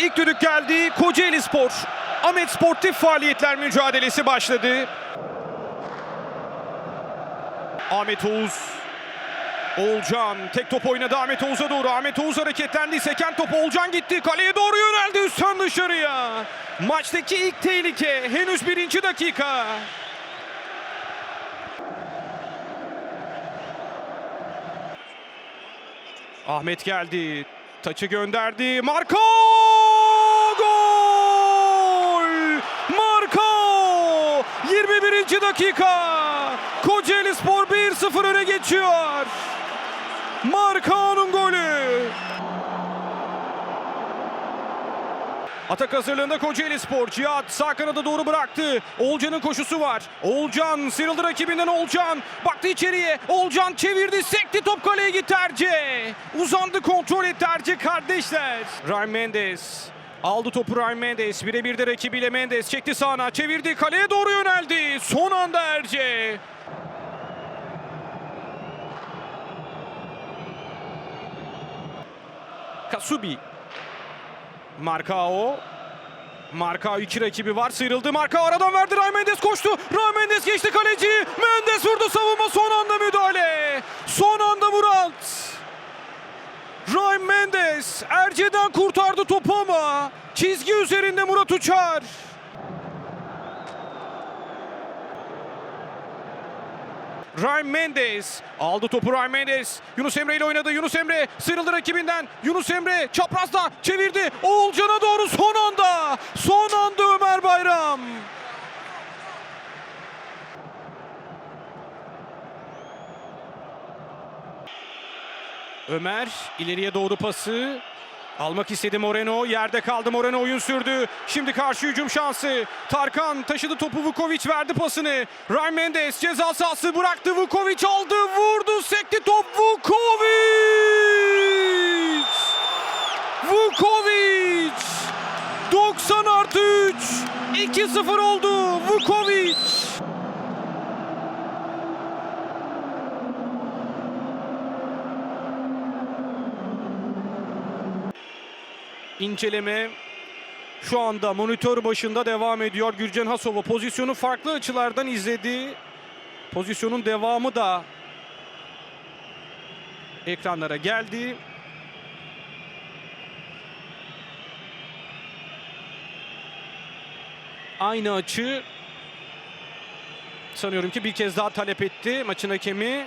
İlk düdük geldi. Kocaeli Spor. Ahmet Sportif faaliyetler mücadelesi başladı. Ahmet Oğuz. Oğulcan tek top oynadı Ahmet Oğuz'a doğru. Ahmet Oğuz hareketlendi. Seken top Oğulcan gitti. Kaleye doğru yöneldi üstten dışarıya. Maçtaki ilk tehlike. Henüz birinci dakika. Ahmet geldi. Taçı gönderdi. Marco! Gol! Marco! 21. dakika. Kocaeli Spor 1-0 öne geçiyor. Marco'nun golü. Atak hazırlığında Kocaeli Spor. Cihat sağ kanada doğru bıraktı. Olcan'ın koşusu var. Olcan sıyrıldı rakibinden Olcan. Baktı içeriye. Olcan çevirdi. Sekti top kaleye gitti Erce. Uzandı kontrol etti Erce kardeşler. Ryan Mendes. Aldı topu Ryan Mendes. Birebir de rakibiyle Mendes. Çekti sağına. Çevirdi. Kaleye doğru yöneldi. Son anda Erce. Kasubi. Markao. Markao iki rakibi var. Sıyrıldı. Markao aradan verdi. Ray Mendes koştu. Ray Mendes geçti kaleci. Mendes vurdu savunma. Son anda müdahale. Son anda Mendes Erce'den kurtardı topu ama çizgi üzerinde Murat Uçar. Ryan Mendes aldı topu Ryan Mendes. Yunus Emre ile oynadı. Yunus Emre sıyrıldı rakibinden. Yunus Emre çaprazda çevirdi. Oğulcan'a doğru son anda Ömer Bayram. Ömer ileriye doğru pası. Almak istedi Moreno. Yerde kaldı Moreno oyun sürdü. Şimdi karşı hücum şansı. Tarkan taşıdı topu Vukovic verdi pasını. Ryan Mendes ceza sahası bıraktı. Vukovic aldı vurdu sekti top Vukovic. Vukovic. 90 artı 3. 2-0 oldu Vukovic. İnceleme şu anda monitör başında devam ediyor. Gürcan Hasova pozisyonu farklı açılardan izledi. Pozisyonun devamı da ekranlara geldi. Aynı açı sanıyorum ki bir kez daha talep etti maçın hakemi.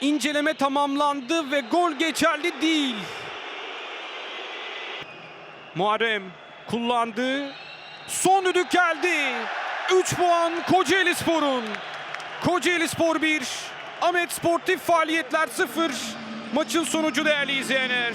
İnceleme tamamlandı ve gol geçerli değil. Muharrem kullandı. Son düdük geldi. 3 puan Kocaeli Spor'un. Kocaeli Spor 1, Ahmet Sportif Faaliyetler 0. Maçın sonucu değerli izleyenler.